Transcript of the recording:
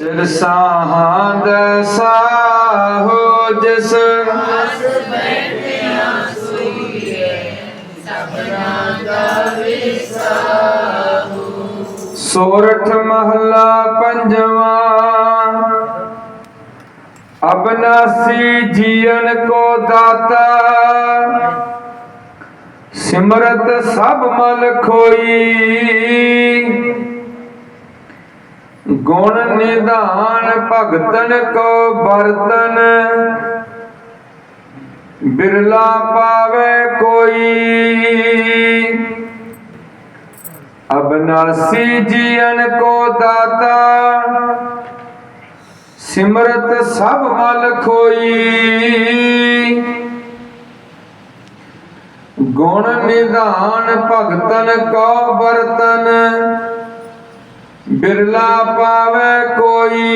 ਸਿਰ ਸਾਹੰਦ ਸਾਹੋ ਜਿਸ ਸੋਰਠ ਮਹਲਾ ਪੰਜਵਾ। ਅਬਨਾਸੀ ਜੀਵਨ ਕੋ ਦਾਤਾ। ਸਿਮਰਤ ਸਭ ਮਲ ਖੋਈ। ਗੁਣ ਨਿਧਾਨ ਭਗਤਨ ਕੋ ਬਰਤਨ ਬਿਰਲਾ ਪਾਵੇ ਕੋਈ। ਅਬਨਾਸੀ ਜੀਵਨ ਕੋ ਦਾਤਾ। ਸਿਮਰਤ ਸਭ ਮਲ ਖੋਈ। ਗੁਣ ਨਿਧਾਨ ਭਗਤਨ ਕੋ ਬਰਤਨ ਬਿਰਲਾ ਪਾਵੇ ਕੋਈ